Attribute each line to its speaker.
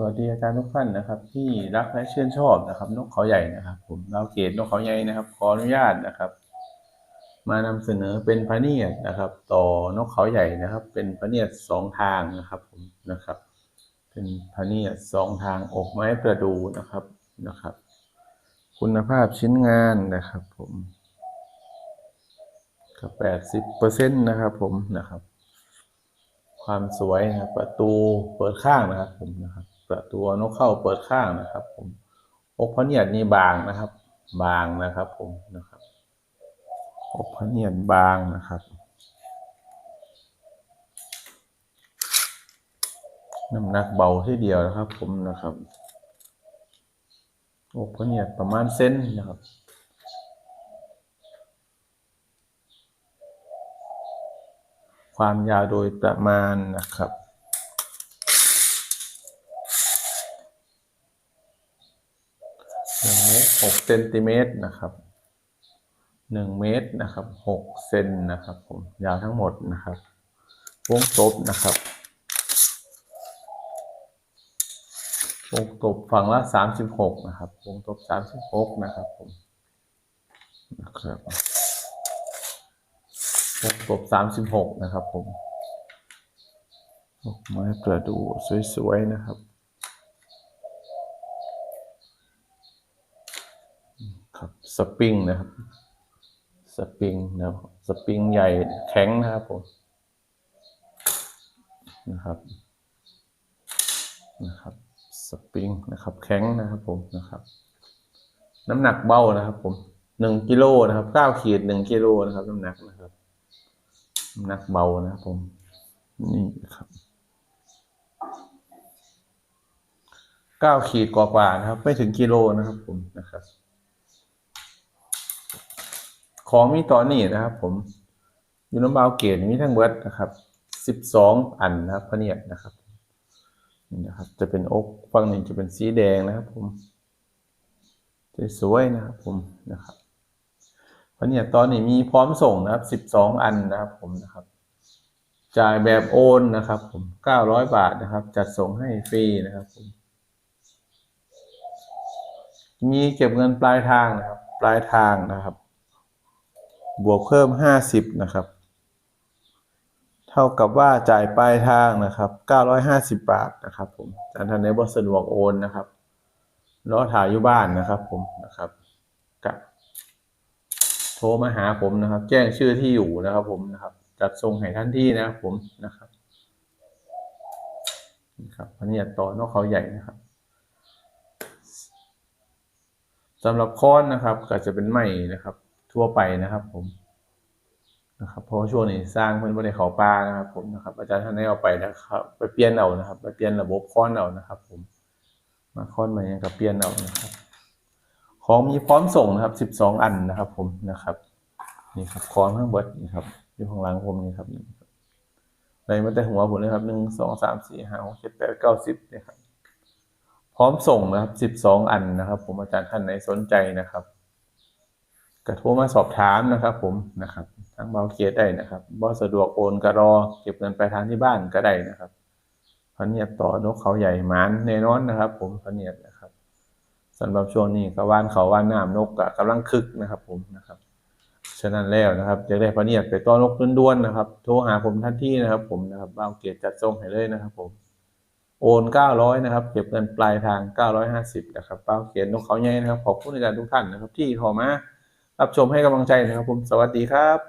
Speaker 1: สวัสดีอาจารย์ทุกท่านนะครับ ที่รักและชื่นชอบนะครับ นกเขาใหญ่นะครับ ผมดาเกตนกเขาใหญ่นะครับ ขออนุญาตนะครับ มานำเสนอเป็นพระเนียดนะครับ ต่อนกเขาใหญ่นะครับ เป็นพระเนียดสองทางนะครับผมนะครับ เป็นพระเนียดสองทางอกไม้ประดูนะครับนะครับ คุณภาพชิ้นงานนะครับ ผมกับแปดสิบเปอร์เซ็นต์นะครับ ผมนะครับ ความสวยนะครับประตูเปิดข้างนะครับ ผมนะครับ ประตูนกเข้าเปิดข้างนะครับ ผมอกพระเนียดนี่บางนะครับ บางนะครับ ผมนะครับอกพระเนียดบางนะครับ น้ำหนักเบาทีเดียวนะครับ ผมนะครับอกพระเนียดประมาณเส้นนะครับความยาวโดยประมาณนะครับ หนึ่งเมตรหกเซนติเมตรนะครับหนึ่งเมตรนะครับหกเซนนะครับ ผมยาวทั้งหมดนะครับ วงตบนะครับ วงตบฝั่งละสามสิบหกนะครับ วงตบสามสิบหกนะครับผมนะครับวงกบสามสิบหกนะครับ ผมดอกไม้ประดู่สวยๆนะครับ ครับสปริงนะครับสปริงนะครับสปริงใหญ่แข็งนะครับผมนะครับนะครับสปริงนะครับแข็งนะครับผมนะครับ น้ำหนักเบานะครับ ผมหนึ่งกิโลนะครับเก้าขีดหนึ่งกิโลนะครับ น้ำหนักนะครับน้ำหนักเบานะครับผมนี่ครับเก้าขีดกว่าๆนะครับ ไม่ถึงกิโลนะครับผมนะครับ ของมีต่อนี่นะครับ ผมอยู่น้ำบาวเกตมีทั้งเบิดนะครับสิบสองอันนะครับพเนียดนะครับนี่นะครับ จะเป็นอกฝั่งนี้จะเป็นสีแดงนะครับ ผมสวยๆนะครับ ผมนะครับพเนี่ยตอนนี้มีพร้อมส่งนะครับสิบสองอันนะครับ ผมนะครับ จ่ายแบบโอนนะครับ ผมเก้าร้อยบาทนะครับ จัดส่งให้ฟรีนะครับผมมีเก็บเงินปลายทางนะครับ ปลายทางนะครับ บวกเพิ่มห้าสิบนะครับ เท่ากับว่าจ่ายปลายทางนะครับเก้าร้อยห้าสิบบาทนะครับผมแต่ท่านในบสะดวกโอนนะครับรอถ่ายอยู่บ้านนะครับผมนะครับกับโทรมาหาผมนะครับ แจ้งชื่อที่อยู่นะครับผมนะครับ จัดส่งให้ท่านที่นะครับผมนะครับนี่ครับพันนี่ยต่อนอกเขาใหญ่นะครับสำหรับค้อนนะครับก็จะเป็นไม้นะครับ ทั่วไปนะครับ ผมนะครับเพราะช่วงนี้สร้างเพื่อนบริเขาปลานะครับ ผมนะครับ อาจารย์ท่านได้เอาไปนะครับ ไปเปลี่ยนเอานะครับ ไปเปลี่ยนระบบค้อนเอานะครับ ผม มาค้อนมาอยังกับเปลี่ยนเอานะครับ ของมีพร้อมส่งนะครับสิบสองอันนะครับ ผมนะครับนี่ครับค้อนข้างบนนี่ครับอยู่ข้างหลังผมนี่ครับนี่ครับในมาแต่หัวผมเลยครับหนึ่งสองสามสี่ห้าหกเจ็ดแปดเก้าสิบนี่ครับ พร้อมส่งนะครับสิบสองอันนะครับ ผมอาจารย์ท่านไหนสนใจนะครับ กระโทรมาสอบถามนะครับ ผมนะครับทางเบาเกียรได้นะครับบ่สะดวกโอนก็รอ เก็บเงินไปลายทางที่บ้านก็ได้นะครับพันเนียต่อนกเขาใหญ่หมานแน่นอนนะครับ ผมพันเนียนะครับสำหรับช่วงนี้ก็ว่านเขาว่านน้ำนกกำลังคึกนะครับ ผมนะครับฉะนั้นแล้วนะครับจะได้พระเนียดไปต้อนนกด้วนๆนะครับ โทรหาผมทันทีนะครับ ผมนะครับบ้าเกียรติจัดส่งให้เลยนะครับ ผม โอน900นะครับ เก็บเงินปลายทาง 950นะครับบ้าเกียรตินกเขาใหญ่นะครับขอบคุณอาจารย์ทุกท่านนะครับ ที่โทรมา รับชมให้กำลังใจนะครับผม สวัสดีครับ